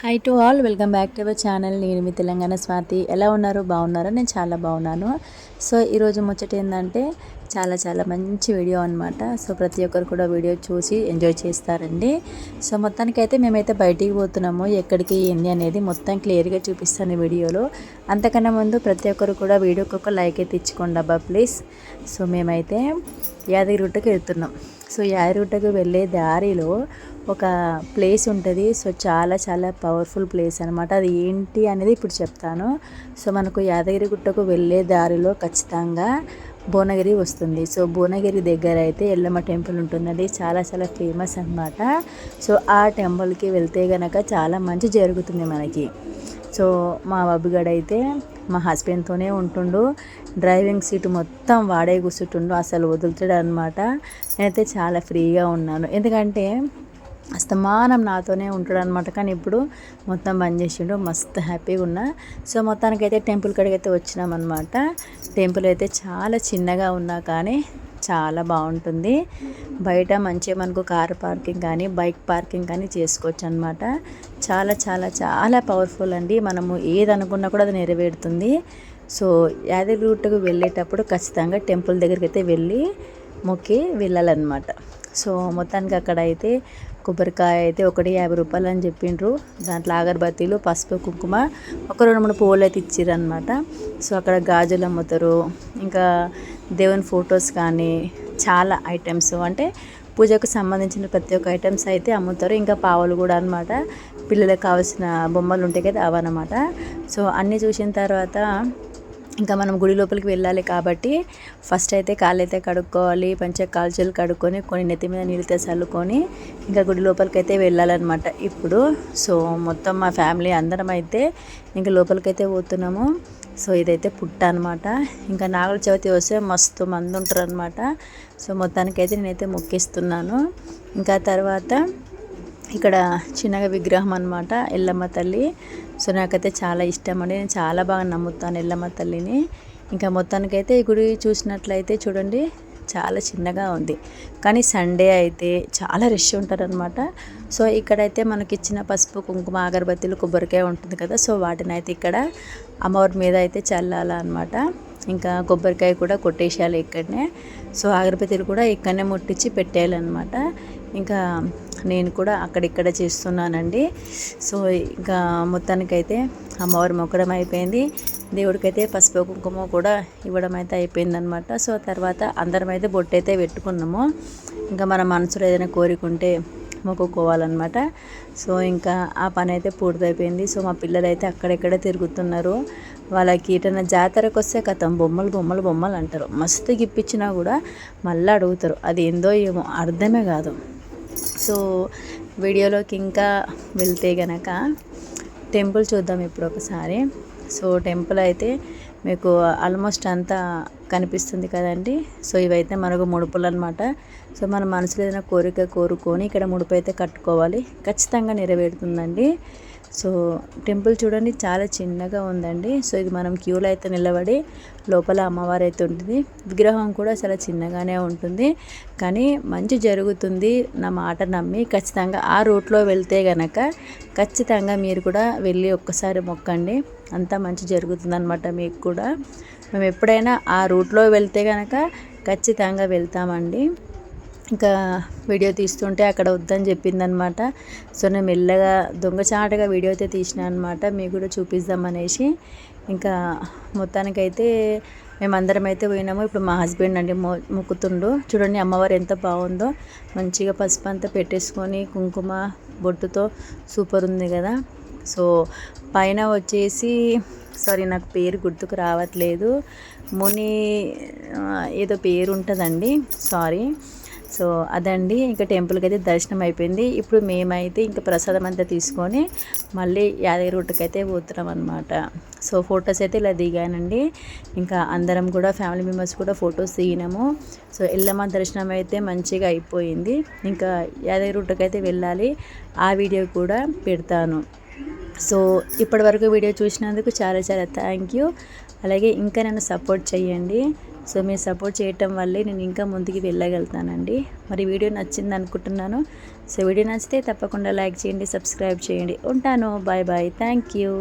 Hi to all welcome back to our channel నేను మీ తెలంగాణ స్వాతి. ఎలా ఉన్నారు? బాగున్నారా? నేను చాలా బాగున్నాను. సో ఈరోజు ముచ్చట ఏంటంటే చాలా చాలా మంచి వీడియో అనమాట సో ప్రతి ఒక్కరు కూడా వీడియో చూసి ఎంజాయ్ చేస్తారండి. సో మొత్తానికి అయితే మేమైతే బయటికి పోతున్నాము. ఎక్కడికి ఏంది అనేది మొత్తం క్లియర్గా చూపిస్తాను వీడియోలో అంతకన్నా ముందు ప్రతి ఒక్కరు కూడా వీడియోకి ఒక లైక్ అయితే ఇచ్చుకోండి అబ్బా ప్లీజ్ సో మేమైతే యాదగిరిగుట్టకి వెళ్తున్నాం. సో యాదగిరిగుట్టకు వెళ్ళే దారిలో ఒక ప్లేస్ ఉంటుంది. సో చాలా చాలా పవర్ఫుల్ ప్లేస్ అనమాట అది ఏంటి అనేది ఇప్పుడు చెప్తాను. సో మనకు యాదగిరిగుట్టకు వెళ్ళే దారిలో ఖచ్చితంగా భువనగిరి వస్తుంది. సో భువనగిరి దగ్గర అయితే ఎల్లమ్మ టెంపుల్ ఉంటుంది చాలా చాలా ఫేమస్ అనమాట సో ఆ టెంపుల్కి వెళ్తే కనుక చాలా మంచి జరుగుతుంది మనకి. సో మా బాబుగాడు అయితే మా హస్బెండ్తోనే ఉంటుండు. డ్రైవింగ్ సీటు మొత్తం వాడే కూర్చుంటుండు. అసలు వదులుతాడు అనమాట నేనైతే చాలా ఫ్రీగా ఉన్నాను. ఎందుకంటే అస్తమానం నాతోనే ఉంటాడు అనమాట కానీ ఇప్పుడు మొత్తం బంద్ చేసిండు. మస్తు హ్యాపీగా ఉన్నా. సో మొత్తానికైతే టెంపుల్ కాడికి అయితే వచ్చినామన్నమాట. టెంపుల్ అయితే చాలా చిన్నగా ఉన్నా కానీ చాలా బాగుంటుంది. బయట మంచిగా మనకు కార్ పార్కింగ్ కానీ బైక్ పార్కింగ్ కానీ చేసుకోవచ్చు అనమాట చాలా చాలా చాలా పవర్ఫుల్ అండి. మనము ఏది అనుకున్నా కూడా అది నెరవేరుతుంది. సో యాదగిరి రూట్కు వెళ్ళేటప్పుడు ఖచ్చితంగా టెంపుల్ దగ్గరికి అయితే వెళ్ళి మొక్కి వెళ్ళాలన్నమాట. సో మొత్తానికి అక్కడ అయితే కొబ్బరికాయ అయితే ఒకటి యాభై రూపాయలు అని చెప్పిండ్రు. దాంట్లో అగరబత్తీలు పసుపు కుంకుమ ఒక రెండు మూడు పువ్వులు అయితే ఇచ్చిర్రు సో అక్కడ గాజులు అమ్ముతారు. ఇంకా దేవుని ఫొటోస్ కానీ చాలా ఐటమ్స్ అంటే పూజకు సంబంధించిన ప్రతి ఒక్క ఐటమ్స్ అయితే అమ్ముతారు. ఇంకా పావులు కూడా అనమాట పిల్లలకు కావాల్సిన బొమ్మలు ఉంటాయి కదా అవన్నమాట సో అన్నీ చూసిన తర్వాత ఇంకా మనం గుడి లోపలికి వెళ్ళాలి కాబట్టి ఫస్ట్ అయితే కాళ్ళు అయితే కడుక్కోవాలి మంచిగా కాల్చలు కడుక్కొని కొన్ని నెత్తి మీద నీళ్ళతో చల్లుకొని ఇంకా గుడి లోపలికి అయితే వెళ్ళాలన్నమాట. ఇప్పుడు సో మొత్తం మా ఫ్యామిలీ అందరం అయితే ఇంకా లోపలికైతే పోతున్నాము. సో ఇదైతే పుట్ట అనమాట ఇంకా నాగుల చవితి వస్తే మస్తు మంది ఉంటారు అనమాట సో మొత్తానికైతే నేనైతే మొక్కిస్తున్నాను. ఇంకా తర్వాత ఇక్కడ చిన్నగా విగ్రహం అనమాట ఎల్లమ్మ తల్లి. సో నాకైతే చాలా ఇష్టం అండి నేను చాలా బాగా నమ్ముతాను ఎల్లమ్మ తల్లిని. ఇంకా మొత్తానికైతే ఈ గుడి చూసినట్లయితే చూడండి చాలా చిన్నగా ఉంది. కానీ సండే అయితే చాలా రష్ ఉంటారనమాట సో ఇక్కడైతే మనకి ఇచ్చిన పసుపు కుంకుమ అగరబత్తీలు కొబ్బరికాయ ఉంటుంది కదా సో వాటిని అయితే ఇక్కడ అమ్మవారి మీద అయితే చల్లాలన్నమాట. ఇంకా కొబ్బరికాయ కూడా కొట్టేసేయాలి ఇక్కడనే. సో అగరబత్తీలు కూడా ఇక్కడనే ముట్టించి పెట్టేయాలన్నమాట. ఇంకా నేను కూడా అక్కడిక్కడ చేస్తున్నానండి. సో ఇంకా మొత్తానికైతే అమ్మవారి మొక్కడం అయిపోయింది. దేవుడికైతే పసుపు కుంకుమ కూడా ఇవ్వడం అయితే అయిపోయిందనమాట సో తర్వాత అందరం అయితే బొట్టు అయితే పెట్టుకున్నాము. ఇంకా మన మనసులో ఏదైనా కోరికుంటే మొక్కుకోవాలన్నమాట. సో ఇంకా ఆ పని అయితే పూర్తయిపోయింది. సో మా పిల్లలు అయితే అక్కడెక్కడ తిరుగుతున్నారు? వాళ్ళకి ఏటైనా జాతరకు వస్తే కథం బొమ్మలు బొమ్మలు బొమ్మలు అంటారు. మస్తు గిప్పించినా కూడా మళ్ళీ అడుగుతారు. అది ఏందో ఏమో అర్థమే కాదు. సో వీడియోలోకి ఇంకా వెళ్తే గనక టెంపుల్ చూద్దాం ఇప్పుడు ఒకసారి. సో టెంపుల్ అయితే మీకు ఆల్మోస్ట్ అంతా కనిపిస్తుంది కదండి. సో ఇవైతే మనకు ముడుపులు అనమాట సో మన మనసులో ఏదైనా కోరిక కోరుకొని ఇక్కడ ముడుపు అయితే కట్టుకోవాలి. ఖచ్చితంగా నెరవేరుతుందండి. సో టెంపుల్ చూడండి చాలా చిన్నగా ఉందండి. సో ఇది మనం క్యూలో అయితే నిలబడి లోపల అమ్మవారు అయితే ఉంటుంది. విగ్రహం కూడా చాలా చిన్నగానే ఉంటుంది. కానీ మంచి జరుగుతుంది నా మాట నమ్మి. ఖచ్చితంగా ఆ రూట్లో వెళ్తే గనక ఖచ్చితంగా మీరు కూడా వెళ్ళి ఒక్కసారి మొక్కండి. అంతా మంచి జరుగుతుందన్నమాట మీకు కూడా. మేము ఎప్పుడైనా ఆ రూట్లో వెళ్తే కనుక ఖచ్చితంగా వెళ్తామండి. ఇంకా వీడియో తీస్తుంటే అక్కడ వద్దని చెప్పిందనమాట. సో నేను మెల్లగా దొంగచాటగా వీడియో అయితే తీసిన అనమాట. మీకు కూడా చూపిద్దామనేసి ఇంకా మొత్తానికైతే మేమందరం అయితే పోయినాము. ఇప్పుడు మా హస్బెండ్ అండి మొ మొక్కుతుండు. చూడండి అమ్మవారు ఎంత బాగుందో. మంచిగా పసుపు అంతా పెట్టేసుకొని కుంకుమ బొట్టుతో సూపర్ ఉంది కదా. సో పైన వచ్చేసి సారీ నాకు పేరు గుర్తుకు రావట్లేదు. ముని ఏదో పేరు ఉంటుందండి. సారీ. సో అదండి ఇంకా టెంపుల్కి అయితే దర్శనం అయిపోయింది. ఇప్పుడు మేమైతే ఇంకా ప్రసాదం అంతా తీసుకొని మళ్ళీ యాదగిరి రూట్కి అయితే పోతున్నాం అనమాట సో ఫొటోస్ అయితే ఇలా దిగానండి. ఇంకా అందరం కూడా ఫ్యామిలీ మెంబర్స్ కూడా ఫొటోస్ దిగినాము. సో ఎల్లమ్మ దర్శనం అయితే మంచిగా అయిపోయింది. ఇంకా యాదగిరి రూట్కి అయితే వెళ్ళాలి. ఆ వీడియో కూడా పెడతాను. సో ఇప్పటి వరకు వీడియో చూసినందుకు చాలా చాలా థ్యాంక్ యూ. అలాగే ఇంకా నన్ను సపోర్ట్ చేయండి. సో మీరు సపోర్ట్ చేయటం వల్లే నేను ఇంకా ముందుకు వెళ్ళగలుగుతానండి. మరి వీడియో నచ్చింది అనుకుంటున్నాను. సో వీడియో నచ్చితే తప్పకుండా లైక్ చేయండి సబ్స్క్రైబ్ చేయండి. ఉంటాను. Bye bye. Thank you.